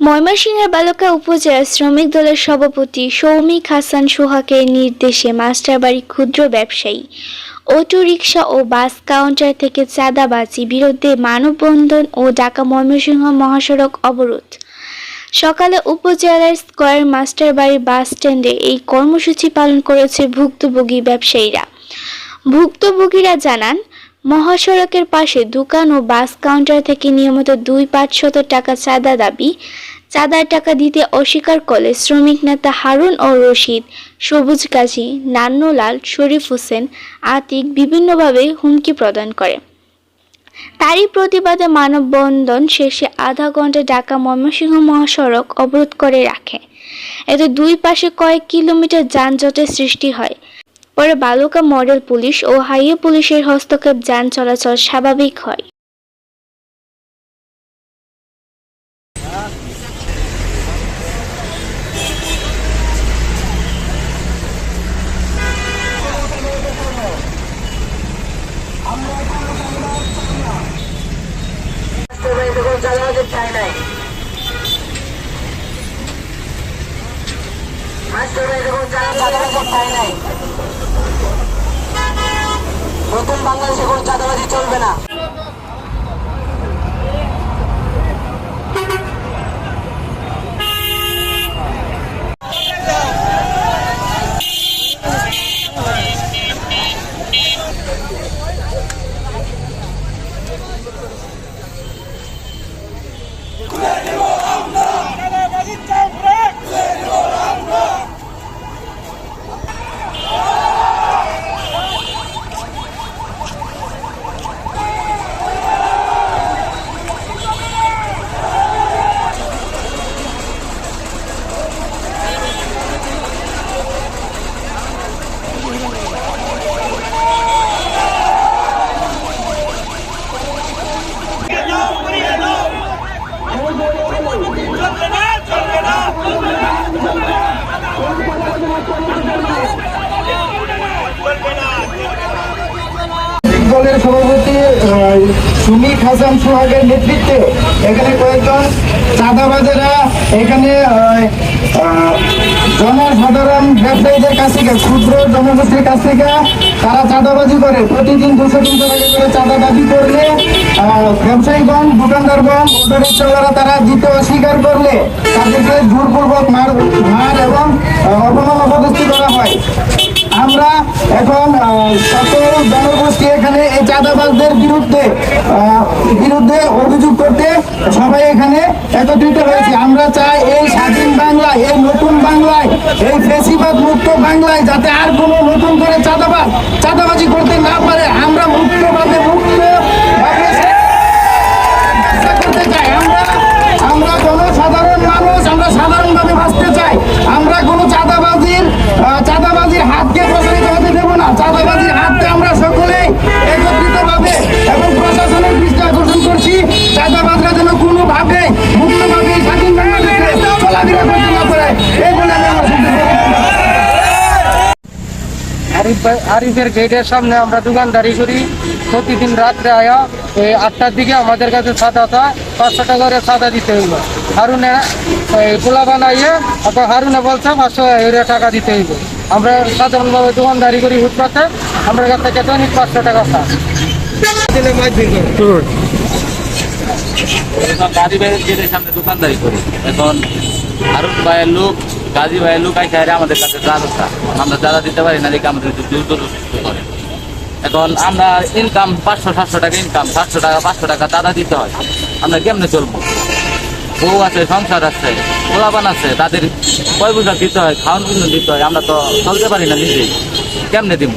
ময়মনসিংহের বালুকা উপজেলা শ্রমিক দলের সভাপতি সৌমিক হাসান সোহাগের নির্দেশে মাস্টারবাড়ি ক্ষুদ্র ব্যবসায়ী, অটোরিকশা ও বাস কাউন্টার থেকে চাঁদাবাজি বিরুদ্ধে মানববন্ধন ও ঢাকা ময়মনসিংহ মহাসড়ক অবরোধ। সকালে উপজেলার স্কয়ার মাস্টারবাড়ি বাস স্ট্যান্ডে এই কর্মসূচি পালন করেছে ভুক্তভোগী ব্যবসায়ীরা। ভুক্তভোগীরা জানান মহাসড়কের পাশে দোকান ও বাস কাউন্টার থেকে নিয়মিত দুই পাঁচশত টাকা চাঁদা দাবি। চাঁদার টাকা দিতে অস্বীকার করলে শ্রমিক নেতা হারুন ও রশিদ, সবুজ গাজী নান্নলাল, শরীফ হোসেন, আতিক বিভিন্নভাবে হুমকি প্রদান করে। তারই প্রতিবাদে মানববন্ধন শেষে আধা ঘণ্টা ঢাকা ময়মনসিংহ মহাসড়ক অবরোধ করে রাখে। এতে দুই পাশে কয়েক কিলোমিটার যানজটের সৃষ্টি হয়। পরে বালুকা মডেল পুলিশ ও হাইওয়ে পুলিশের হস্তক্ষেপ যান চলাচল স্বাভাবিক হয় রাষ্ট্রবাহী সকল চালানোকে চাই নাই রাষ্ট্রবাহী সকল চালানোকে নতুন বাংলাদেশে কোনো চাঁদাবাজি চলবে না দলের সভাপতি সুমিক হাসান সোহাগের নেতৃত্বে এখানে কয়েকজন চাঁদাবাজেরা এখানে জনসাধারণ ব্যবসায়ীদের কাছ থেকে, ক্ষুদ্র জনগোষ্ঠীর কাছ থেকে তারা চাঁদাবাজি করে। প্রতিদিন দুশো তিনশো টাকা করে চাঁদাবাজি করলে ব্যবসায়ীগণ দোকানদারগণ অটোরিক্সাওয়ালারা তারা দিতে অস্বীকার করলে তাদেরকে জোরপূর্বক মার মার এবং অপমান অপদস্থি করা হয়। আমরা এখন সকল জনগোষ্ঠী এখানে এই চাঁদাবাজদের বিরুদ্ধে বিরুদ্ধে অভিযোগ করতে সবাই এখানে একত্রিত হয়েছি। আমরা চাই এই স্বাধীন বাংলায়, এই নতুন বাংলায়, এই ফেসিবাদ মুক্ত বাংলায় যাতে আর কোনো নতুন করে চাঁদাবাজ, চাঁদাবাজি করতে না পারে। আমরা মুক্তভাবে মুক্ত আরিফ ভাই- আরিফের গেটের সামনে আমরা দোকানদারি করি। প্রতিদিন রাত্রে আয়া এই আটটার দিকে আমাদের কাছে সাদা চায় পাঁচশো টাকা করে সাদা দিতে হইব। হারুনে এই পোলা বানাইয়ে তারপর হারুনে বলছে পাঁচশো টাকা দিতে হইব। আমরা সাধারণভাবে দোকানদারি করি ফুটপাতে আমরা কাছ থেকে দৈনিক পাঁচশো টাকা সামনে দোকানদারি করি। এখন হারুন ভাইয়ের লোক গাজী ভাইয়ের লোক আইসা হারে আমাদের কাছে জালসা আমরা যারা দিতে পারি না, দেখে আমাদের জবরদস্তি করে এখন আমরা ইনকাম পাঁচশো, সাতশো টাকা ইনকাম সাতশো টাকা, পাঁচশো টাকা দাদা দিতে হয়। আমরা কেমনে চলবো? বউ আছে, সংসার আছে, পোলাপান আছে, তাদের কয় বোঝা দিতে হয় খাওয়ান পর্যন্ত দিতে হয়, আমরা তো চলতে পারি না নিজেই। কেমনে দিব?